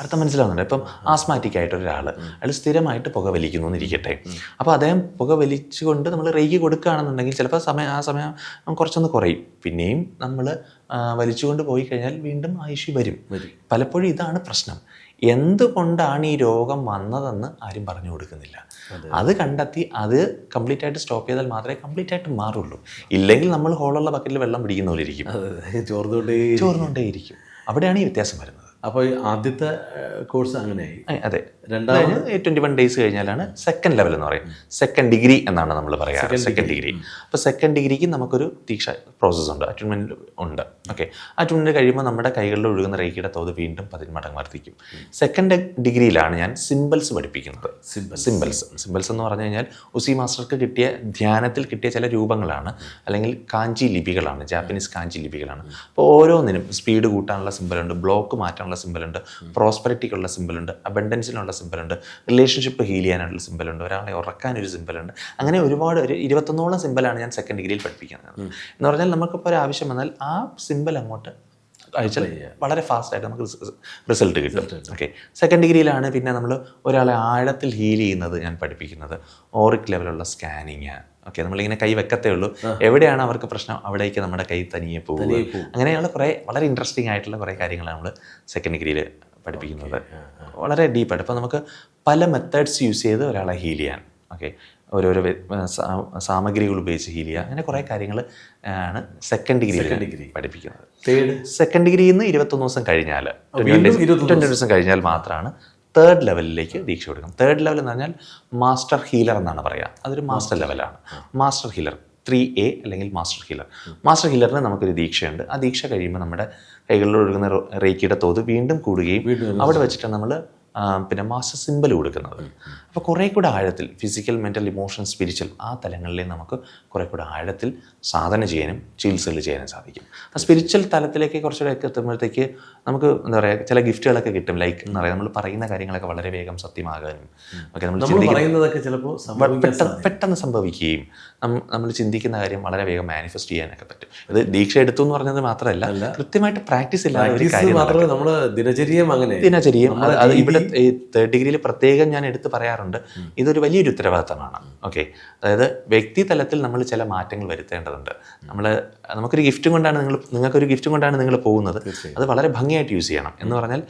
അർത്ഥം മനസ്സിലാവുന്നുണ്ട്. ഇപ്പം ആസ്മാറ്റിക് ആയിട്ട് ഒരാൾ അയാൾ സ്ഥിരമായിട്ട് പുക വലിക്കുന്നു എന്നിരിക്കട്ടെ. അപ്പോൾ അദ്ദേഹം പുക വലിച്ചുകൊണ്ട് നമ്മൾ റേക്കി കൊടുക്കുകയാണെന്നുണ്ടെങ്കിൽ ചിലപ്പോൾ സമയം ആ സമയം കുറച്ചൊന്ന് കുറയും. പിന്നെയും നമ്മൾ വലിച്ചുകൊണ്ട് പോയി കഴിഞ്ഞാൽ വീണ്ടും ആ ഇഷ്യൂ വരും. പലപ്പോഴും ഇതാണ് പ്രശ്നം. എന്തുകൊണ്ടാണ് ഈ രോഗം വന്നതെന്ന് ആരും പറഞ്ഞു കൊടുക്കുന്നില്ല. അത്. കണ്ടെത്തി അത് കംപ്ലീറ്റ് ആയിട്ട് സ്റ്റോപ്പ് ചെയ്താൽ മാത്രമേ കംപ്ലീറ്റ് ആയിട്ട് മാറുള്ളൂ. ഇല്ലെങ്കിൽ നമ്മൾ ഹോളുള്ള ബക്കറ്റിൽ വെള്ളം പിടിക്കുന്ന പോലെ ഇരിക്കും. ചോർന്നുകൊണ്ടേ ചോർന്നുകൊണ്ടേയിരിക്കും. അവിടെയാണ് ഈ വ്യത്യാസം വരുന്നത്. അപ്പോൾ ആദ്യത്തെ കോഴ്സ് അങ്ങനെയായി. അതെ. രണ്ടാമത് വൺ ഡേയ്സ് കഴിഞ്ഞാലാണ് സെക്കൻഡ് ലെവൽ എന്ന് പറയും സെക്കൻഡ് ഡിഗ്രി എന്നാണ് നമ്മൾ പറയാറ്. സെക്കൻഡ് ഡിഗ്രി അപ്പോൾ സെക്കൻഡ് ഡിഗ്രിക്ക് നമുക്കൊരു തീക്ഷ പ്രോസസ് ഉണ്ട്. അറ്റൻമെന്റ് ഉണ്ട്. ഓക്കെ അറ്റൻമെന്റ് കഴിയുമ്പോൾ നമ്മുടെ കൈകളിൽ ഒഴുകുന്ന റേക്കിയുടെ തോത് വീണ്ടും പതിന് മടങ്ങ് വർദ്ധിക്കും സെക്കൻഡ് ഡിഗ്രിയിലാണ് ഞാൻ സിമ്പിൾസ് പഠിപ്പിക്കുന്നത്. സിമ്പിൾസ് സിമ്പിൾസ് എന്ന് പറഞ്ഞു കഴിഞ്ഞാൽ ഉസി മാസ്റ്റർക്ക് കിട്ടിയ ധ്യാനത്തിൽ കിട്ടിയ ചില രൂപങ്ങളാണ്. അല്ലെങ്കിൽ കാഞ്ചി ലിപികളാണ്. ജാപ്പനീസ് കാഞ്ചി ലിപികളാണ്. അപ്പോൾ ഓരോന്നിനും സ്പീഡ് കൂട്ടാനുള്ള സിമ്പിളുണ്ട് ബ്ലോക്ക് മാറ്റാനുള്ള സിമ്പിളുണ്ട് പ്രോസ്പെരിറ്റിക്കുള്ള സിമ്പിളുണ്ട് അബൻഡൻസിനുള്ള സിമ്പിളുണ്ട് റിലേഷൻഷിപ്പ് ഹീൽ ചെയ്യാനുള്ള സിമ്പലുണ്ട്. ഒരാളെ ഉറക്കാൻ ഉറക്കാനൊരു സിമ്പലുണ്ട്. അങ്ങനെ ഒരുപാട് ഒരു ഇരുപത്തൊന്നോളം സിമ്പലാണ് ഞാൻ സെക്കൻഡ് ഡിഗ്രിയിൽ പഠിപ്പിക്കുന്നത്. എന്ന് പറഞ്ഞാൽ നമുക്കിപ്പോൾ ഒരു ആവശ്യം വന്നാൽ ആ സിമ്പൽ അങ്ങോട്ട് അയച്ചാൽ വളരെ ഫാസ്റ്റായിട്ട് നമുക്ക് റിസൾട്ട് കിട്ടും. ഓക്കെ സെക്കൻഡ് ഡിഗ്രിയിലാണ് പിന്നെ നമ്മൾ ഒരാളെ ആഴത്തിൽ ഹീൽ ചെയ്യുന്നത് ഞാൻ പഠിപ്പിക്കുന്നത്. ഓറിക് ലെവലുള്ള സ്കാനിങ് ഓക്കെ നമ്മളിങ്ങനെ കൈ വെക്കത്തേ ഉള്ളൂ. എവിടെയാണ് അവർക്ക് പ്രശ്നം? അവിടേക്ക് നമ്മുടെ കൈ തനിയെ പോകും അങ്ങനെയുള്ള കുറേ വളരെ ഇൻട്രസ്റ്റിംഗ് ആയിട്ടുള്ള കുറേ കാര്യങ്ങളാണ് നമ്മൾ സെക്കൻഡ് ഡിഗ്രിയിൽ പഠിപ്പിക്കുന്നത്. വളരെ ഡീപ്പായിട്ട്. അപ്പോൾ നമുക്ക് പല മെത്തേഡ്സ് യൂസ് ചെയ്ത് ഒരാളെ ഹീൽ ചെയ്യാൻ. ഓക്കെ ഓരോരോ സാമഗ്രികൾ ഉപയോഗിച്ച് ഹീൽ ചെയ്യുക. അങ്ങനെ കുറേ കാര്യങ്ങൾ ആണ് സെക്കൻഡ് ഡിഗ്രി ഡിഗ്രി പഠിപ്പിക്കുന്നത്. തേർഡ് സെക്കൻഡ് ഡിഗ്രിയിൽ നിന്ന് ഇരുപത്തൊന്ന് ദിവസം കഴിഞ്ഞാൽ ഇരുപത്തി 21 ട്വന്റി ദിവസം. കഴിഞ്ഞാൽ മാത്രമാണ് തേർഡ് ലെവലിലേക്ക് ദീക്ഷ കൊടുക്കും തേർഡ് ലെവൽ എന്ന് പറഞ്ഞാൽ മാസ്റ്റർ ഹീലർ എന്നാണ് പറയുക. അതൊരു മാസ്റ്റർ ലെവലാണ് മാസ്റ്റർ ഹീലർ ത്രീ എ അല്ലെങ്കിൽ മാസ്റ്റർ ഹീലർ. മാസ്റ്റർ ഹീലറിന് നമുക്കൊരു ദീക്ഷയുണ്ട്. ആ ദീക്ഷ കഴിയുമ്പോൾ നമ്മുടെ കൈകളിൽ ഒഴുകുന്ന റേക്കിയുടെ തോത് വീണ്ടും കൂടുകയും അവിടെ വെച്ചിട്ടാണ് നമ്മൾ പിന്നെ മാസ്റ്റർ സിമ്പൽ കൊടുക്കുന്നത്. അപ്പോൾ കുറേ കൂടെ ആഴത്തിൽ ഫിസിക്കൽ മെന്റൽ ഇമോഷൻ സ്പിരിച്വൽ ആ തലങ്ങളിലെ നമുക്ക് കുറേ കൂടെ ആഴത്തിൽ സാധന ചെയ്യാനും ചികിത്സകൾ ചെയ്യാനും സാധിക്കും. ആ സ്പിരിച്വൽ തലത്തിലേക്ക് കുറച്ചുകൂടെ ഒക്കെ എത്തുമ്പോഴത്തേക്ക് നമുക്ക് എന്താ പറയുക ചില ഗിഫ്റ്റുകളൊക്കെ കിട്ടും. ലൈക്ക് എന്ന് പറയുക നമ്മൾ പറയുന്ന കാര്യങ്ങളൊക്കെ വളരെ വേഗം സത്യമാകാനും ഒക്കെ നമ്മൾ പറയുന്നതൊക്കെ ചിലപ്പോൾ പെട്ടെന്ന് പെട്ടെന്ന് സംഭവിക്കുകയും നമ്മൾ ചിന്തിക്കുന്ന കാര്യം വളരെ വേഗം മാനിഫെസ്റ്റ് ചെയ്യാനൊക്കെ പറ്റും. ഇത് ദീക്ഷ എടുത്തു എന്ന് പറഞ്ഞത് മാത്രമല്ല കൃത്യമായിട്ട് പ്രാക്ടീസ് ഇല്ലാതെ ദിനചര്യം അങ്ങനെ. ദിനചര്യം അത് ഇവിടെ തേർഡ് ഡിഗ്രിയിൽ പ്രത്യേകം ഞാൻ എടുത്ത് പറയാറുണ്ട്. ഇതൊരു വലിയൊരു ഉത്തരവാദിത്തമാണ്. ഓക്കെ അതായത് വ്യക്തി തലത്തിൽ നമ്മൾ ചില മാറ്റങ്ങൾ വരുത്തേണ്ടതുണ്ട്. നമ്മൾ നമുക്കൊരു ഗിഫ്റ്റും കൊണ്ടാണ് നിങ്ങൾ നിങ്ങൾക്കൊരു ഗിഫ്റ്റും കൊണ്ടാണ് നിങ്ങൾ പോകുന്നത്. അത് വളരെ ഭംഗിയായിട്ട് യൂസ് ചെയ്യണം എന്ന് പറഞ്ഞാൽ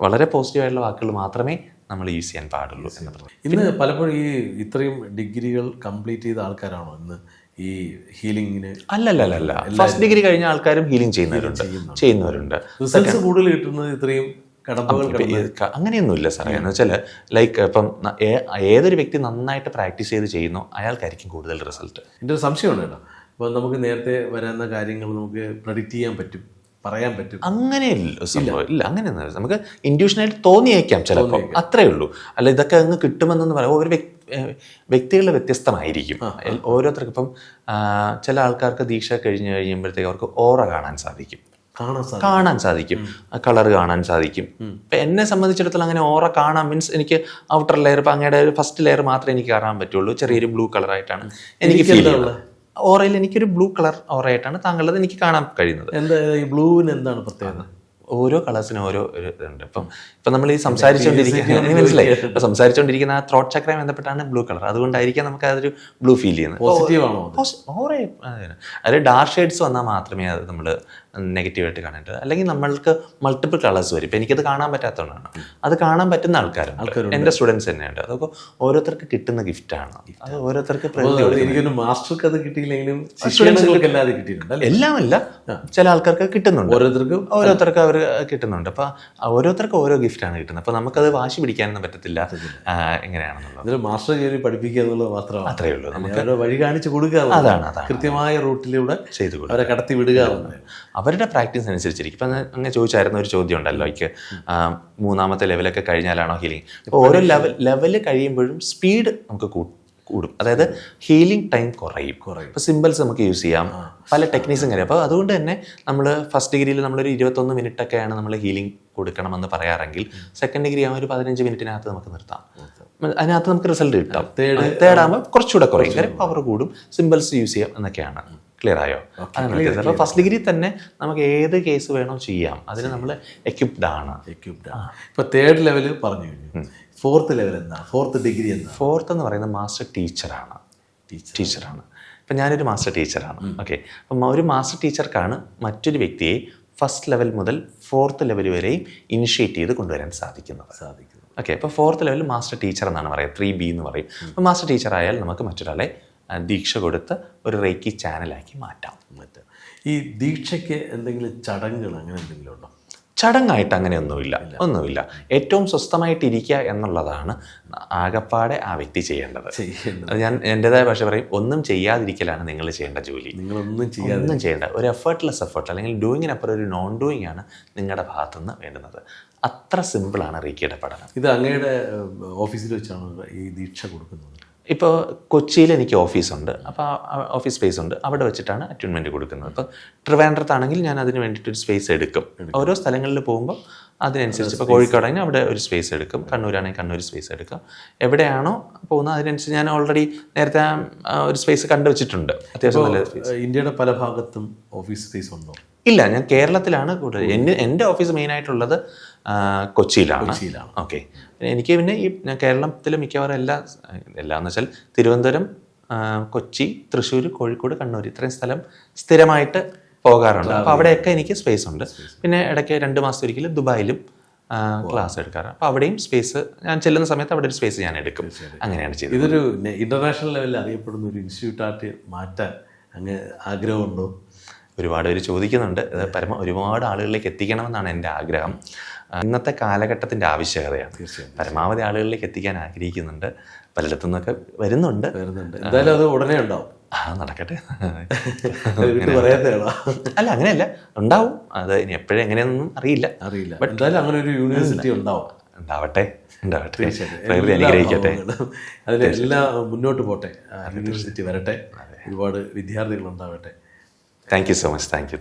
വളരെ പോസിറ്റീവായിട്ടുള്ള വാക്കുകൾ മാത്രമേ നമ്മൾ യൂസ് ചെയ്യാൻ പാടുള്ളൂ എന്ന് പറഞ്ഞു ഇന്ന് പലപ്പോഴും ഈ ഇത്രയും ഡിഗ്രികൾ കംപ്ലീറ്റ് ചെയ്ത ആൾക്കാരാണോ ഇന്ന് ഈ ഹീലിംഗിന് അല്ലല്ലല്ല ഫസ്റ്റ് ഡിഗ്രി കഴിഞ്ഞ ആൾക്കാരും ഹീലിംഗ് ചെയ്യുന്നവരുണ്ട്. ചെയ്യുന്നവരുണ്ട്. റിസൾട്ട്സ് കൂടുതൽ കിട്ടുന്നത് ഇത്രയും അങ്ങനെയൊന്നുമില്ല സാറേ. എന്ന് വെച്ചാൽ ലൈക്ക് ഇപ്പം ഏതൊരു വ്യക്തി നന്നായിട്ട് പ്രാക്ടീസ് ചെയ്ത് ചെയ്യുന്നോ അയാൾക്കായിരിക്കും കൂടുതൽ റിസൾട്ട്. എന്റെ ഒരു സംശയമുണ്ട് കേട്ടോ. അപ്പോൾ നമുക്ക് നേരത്തെ വരാവുന്ന കാര്യങ്ങൾ നമുക്ക് പ്രഡിക്റ്റ് ചെയ്യാൻ പറ്റും പറയാൻ പറ്റും. അങ്ങനെ ഇല്ല സംഭവം ഇല്ല. അങ്ങനെയൊന്നും നമുക്ക് ഇൻഡ്യൂഷനായിട്ട് തോന്നിയേക്കാം ചിലപ്പോൾ അത്രേ ഉള്ളൂ. അല്ല ഇതൊക്കെ അങ്ങ് കിട്ടുമെന്നൊന്നും പറയാം. ഒരു വ്യക്തി വ്യക്തികൾ വ്യത്യസ്തമായിരിക്കും. ഓരോരുത്തർക്കും ഇപ്പം ചില ആൾക്കാർക്ക് ദീക്ഷ കഴിഞ്ഞ് കഴിയുമ്പോഴത്തേക്ക് അവർക്ക് ഓറ കാണാൻ സാധിക്കും. കാണാൻ സാധിക്കും. ആ കളർ കാണാൻ സാധിക്കും. ഇപ്പം എന്നെ സംബന്ധിച്ചിടത്തോളം അങ്ങനെ ഓറ കാണാൻ മീൻസ് എനിക്ക് ഔട്ടർ ലെയർ ഇപ്പം അങ്ങയുടെ ഒരു ഫസ്റ്റ് ലെയർ മാത്രമേ എനിക്ക് കാണാൻ പറ്റുള്ളൂ. ചെറിയൊരു ബ്ലൂ കളറായിട്ടാണ് എനിക്ക് ഫീൽ ചെയ്യുന്നത്. ഓറയിൽ എനിക്കൊരു ബ്ലൂ കളർ ഓറയായിട്ടാണ് താങ്കളുടെ എനിക്ക് കാണാൻ കഴിയുന്നത്. എന്താ ഈ ബ്ലൂവിന് എന്താണ് പ്രത്യേകത? ഓരോ കളേഴ്സിനും ഓരോ ഇതുണ്ട്. ഇപ്പം ഇപ്പം നമ്മൾ ഈ സംസാരിച്ചുകൊണ്ടിരിക്കുന്ന മനസ്സിലായി? ഇപ്പം സംസാരിച്ചുകൊണ്ടിരിക്കുന്ന ആ ത്രോട്ട് ചക്രയെ ബന്ധപ്പെട്ടാണ് ബ്ലൂ കളർ അതുകൊണ്ടായിരിക്കാം നമുക്ക് അതൊരു ബ്ലൂ ഫീൽ ചെയ്യുന്നത്. പോസിറ്റീവ് ആണോ അത്? പോസ്- ഓറേ അതിൽ ഡാർക്ക് ഷെയ്ഡ്സ് വന്നാൽ മാത്രമേ അത് നമ്മൾ നെഗറ്റീവായിട്ട് കാണേണ്ടത്. അല്ലെങ്കിൽ നമ്മൾക്ക് മൾട്ടിപ്പിൾ കളേഴ്സ് വരും. ഇപ്പം എനിക്കത് കാണാൻ പറ്റാത്തതുകൊണ്ടാണ്. അത് കാണാൻ പറ്റുന്ന ആൾക്കാരും എന്റെ സ്റ്റുഡൻസ് തന്നെയുണ്ട്. അതൊക്കെ ഓരോരുത്തർക്ക് കിട്ടുന്ന ഗിഫ്റ്റാണ് അത് ഓരോരുത്തർക്ക് എനിക്കൊരു മാസ്റ്റർക്ക് അത് കിട്ടിയില്ലെങ്കിലും എല്ലാം അല്ല? ചില ആൾക്കാർക്ക് കിട്ടുന്നുണ്ട്. ഓരോരുത്തർക്കും ഓരോരുത്തർക്ക് അവർ കിട്ടുന്നുണ്ട്. അപ്പൊ ഓരോരുത്തർക്കും ഓരോ ഗിഫ്റ്റാണ് കിട്ടുന്നത്. അപ്പൊ നമുക്കത് വാശി പിടിക്കാനൊന്നും പറ്റത്തില്ല. എങ്ങനെയാണെന്നുള്ളത് മാസ്റ്റർ ചെയ്ത് പഠിപ്പിക്കുക എന്നുള്ളത് മാത്രമാണ്. അത്രേ ഉള്ളൂ. നമുക്ക് വഴി കാണിച്ചു കൊടുക്കുക അതാണ് അതാണ്. കൃത്യമായ റൂട്ടിലൂടെ ചെയ്തു കൊടുക്കുക. അവരെ കടത്തി വിടുക അവരുടെ പ്രാക്ടീസ് അനുസരിച്ചിരിക്കും. ഇപ്പം അങ്ങനെ ചോദിച്ചായിരുന്നു ഒരു ചോദ്യം ഉണ്ടല്ലോ എനിക്ക് മൂന്നാമത്തെ ലെവലൊക്കെ കഴിഞ്ഞാലാണോ ഹീലിംഗ് ഇപ്പൊ ഓരോ ലെവൽ ലെവൽ കഴിയുമ്പോഴും സ്പീഡ് നമുക്ക് കൂ- കൂടും. അതായത് ഹീലിംഗ് ടൈം കുറയും. കുറയും. ഇപ്പോൾ സിമ്പിൾസ് നമുക്ക് യൂസ് ചെയ്യാം. പല ടെക്നീക്സും കാര്യം. അപ്പോൾ അതുകൊണ്ട് തന്നെ നമ്മൾ ഫസ്റ്റ് ഡിഗ്രിയിൽ നമ്മളൊരു ഇരുപത്തൊന്ന് മിനിറ്റ് ഒക്കെയാണ് നമ്മൾ ഹീലിംഗ് കൊടുക്കണമെന്ന് പറയാറെങ്കിൽ സെക്കൻഡ് ഡിഗ്രി ആകുമ്പോൾ ഒരു പതിനഞ്ച് മിനിറ്റിനകത്ത് നമുക്ക് നിർത്താം. അതിനകത്ത് നമുക്ക് റിസൾട്ട് കിട്ടാം. തേർഡ് ആകുമ്പോൾ കുറച്ചുകൂടെ കുറയും. കാര്യം പവർ കൂടും. സിമ്പിൾസ് യൂസ് ചെയ്യാം എന്നൊക്കെയാണ്. ക്ലിയർ ആയോ? അപ്പോൾ ഫസ്റ്റ് ഡിഗ്രി തന്നെ നമുക്ക് ഏത് കേസ് വേണോ ചെയ്യാം. അതിന് നമ്മൾ എക്യുപ്ഡ് ആണ്. എക്യുപ്ഡ് ആണ്. ഇപ്പോൾ തേർഡ് ലെവൽ പറഞ്ഞു കഴിഞ്ഞു. ഫോർത്ത് ലെവൽ എന്താ? ഫോർത്ത് ഡിഗ്രി എന്താ? ഫോർത്ത് എന്ന് പറയുന്നത് മാസ്റ്റർ ടീച്ചറാണ് ടീച്ചറാണ് ഇപ്പം ഞാനൊരു മാസ്റ്റർ ടീച്ചറാണ് ഓക്കെ അപ്പം ഒരു മാസ്റ്റർ ടീച്ചർക്കാണ് മറ്റൊരു വ്യക്തിയെ ഫസ്റ്റ് ലെവൽ മുതൽ ഫോർത്ത് ലെവൽ വരെയും ഇനിഷ്യേറ്റ് ചെയ്ത് കൊണ്ടുവരാൻ സാധിക്കുന്നത്. സാധിക്കുന്നത് ഓക്കെ അപ്പോൾ ഫോർത്ത് ലെവൽ മാസ്റ്റർ ടീച്ചർ എന്നാണ് പറയുക. ത്രീ ബി എന്ന് പറയും. അപ്പോൾ മാസ്റ്റർ ടീച്ചർ ആയാൽ നമുക്ക് മറ്റൊരാളെ ദീക്ഷ കൊടുത്ത് ഒരു റേക്കി ചാനലാക്കി മാറ്റാം. മറ്റേ. ഈ ദീക്ഷയ്ക്ക് എന്തെങ്കിലും ചടങ്ങുകൾ അങ്ങനെ എന്തെങ്കിലും ഉണ്ടോ? ചടങ്ങായിട്ട് അങ്ങനെയൊന്നുമില്ല. ഒന്നുമില്ല. ഏറ്റവും സ്വസ്ഥമായിട്ട് ഇരിക്കുക എന്നുള്ളതാണ് ആകപ്പാടെ ആ വ്യക്തി ചെയ്യേണ്ടത്. അത് ഞാൻ എന്റെതായ ഭാഷ പറയും ഒന്നും ചെയ്യാതിരിക്കലാണ് നിങ്ങൾ ചെയ്യേണ്ട ജോലി. നിങ്ങളൊന്നും ചെയ്യാതെ ഒന്നും ചെയ്യേണ്ട. ഒരു എഫേർട്ട്ലെസ് എഫേർട്ട് അല്ലെങ്കിൽ ഡൂയിങ്ങിനപ്പുറം ഒരു നോൺ ഡൂയിങ് ആണ് നിങ്ങളുടെ ഭാഗത്തുനിന്ന് വേണ്ടുന്നത്. അത്ര സിമ്പിളാണ് റീക്കിയുടെ പഠനം. ഇത് അങ്ങയുടെ ഓഫീസിൽ വെച്ചാണ് ഈ ദീക്ഷ കൊടുക്കുന്നത്? ഇപ്പോൾ കൊച്ചിയിൽ എനിക്ക് ഓഫീസുണ്ട് അപ്പോൾ ഓഫീസ് സ്പേസ് ഉണ്ട് അവിടെ വെച്ചിട്ടാണ് അറ്റ്യൂൺമെന്റ് കൊടുക്കുന്നത്. അപ്പോൾ ട്രിവാൻഡ്രത്താണെങ്കിൽ ഞാൻ അതിന് വേണ്ടിയിട്ട് ഒരു സ്പേസ് എടുക്കും. ഓരോ സ്ഥലങ്ങളിൽ പോകുമ്പോൾ അതിനനുസരിച്ച് ഇപ്പോൾ കോഴിക്കോടാണെങ്കിൽ അവിടെ ഒരു സ്പേസ് എടുക്കും. കണ്ണൂരാണെങ്കിൽ കണ്ണൂർ സ്പേസ് എടുക്കും. എവിടെയാണോ പോകുന്നത് അതിനനുസരിച്ച് ഞാൻ ഓൾറെഡി നേരത്തെ ഒരു സ്പേസ് കണ്ടു വെച്ചിട്ടുണ്ട്. അത്യാവശ്യം നല്ല ഇന്ത്യയുടെ പല ഭാഗത്തും ഓഫീസ് സ്പേസ് ഉണ്ടോ? ഇല്ല ഞാൻ കേരളത്തിലാണ് കൂടുതൽ. എന്റെ എന്റെ ഓഫീസ് മെയിനായിട്ടുള്ളത് കൊച്ചിയിലാണ്. കൊച്ചിയിലാണ്. ഓക്കെ. എനിക്ക് പിന്നെ ഈ കേരളത്തിലെ മിക്കവാറും എല്ലാ എല്ലാ എന്ന് വെച്ചാൽ തിരുവനന്തപുരം കൊച്ചി തൃശ്ശൂർ കോഴിക്കോട് കണ്ണൂർ ഇത്രയും സ്ഥലം സ്ഥിരമായിട്ട് പോകാറുണ്ട്. അപ്പോൾ അവിടെയൊക്കെ എനിക്ക് സ്പേസ് ഉണ്ട്. പിന്നെ ഇടയ്ക്ക് രണ്ട് മാസം ഒരിക്കലും ദുബായിലും ക്ലാസ് എടുക്കാറ് അപ്പോൾ അവിടെയും സ്പേസ് ഞാൻ ചെല്ലുന്ന സമയത്ത് അവിടെ ഒരു സ്പേസ് ഞാൻ എടുക്കും. അങ്ങനെയാണ് ചെയ്യുന്നത്. ഇതൊരു ഇന്റർനാഷണൽ ലെവലിൽ അറിയപ്പെടുന്ന ഒരു ഇൻസ്റ്റിറ്റ്യൂട്ടായിട്ട് മാറ്റാൻ അങ്ങ് ആഗ്രഹമുണ്ടോ? ഒരുപാട് പേര് ചോദിക്കുന്നുണ്ട്. ഇത് പരമ ഒരുപാട് ആളുകളിലേക്ക് എത്തിക്കണമെന്നാണ് എന്റെ ആഗ്രഹം. ഇന്നത്തെ കാലഘട്ടത്തിന്റെ ആവശ്യകതയാണ്. തീർച്ചയായും. പരമാവധി ആളുകളിലേക്ക് എത്തിക്കാൻ ആഗ്രഹിക്കുന്നുണ്ട്. പലയിടത്തു നിന്നൊക്കെ വരുന്നുണ്ട്. വരുന്നുണ്ട്. എന്തായാലും അത് ഉടനെ ഉണ്ടാവും. ആ നടക്കട്ടെ. അല്ല അങ്ങനെയല്ല. ഉണ്ടാവും. അത് ഇനി എപ്പോഴും എങ്ങനെയൊന്നും അറിയില്ല. അറിയില്ല. എന്തായാലും അങ്ങനെ ഒരു യൂണിവേഴ്സിറ്റി ഉണ്ടാവും. ഉണ്ടാവട്ടെ. ഉണ്ടാവട്ടെ. പ്രകൃതി അനുഗ്രഹിക്കട്ടെ. അതിലെല്ലാം മുന്നോട്ട് പോട്ടെ. യൂണിവേഴ്സിറ്റി വരട്ടെ. ഒരുപാട് വിദ്യാർത്ഥികൾ ഉണ്ടാവട്ടെ thank you so much thank you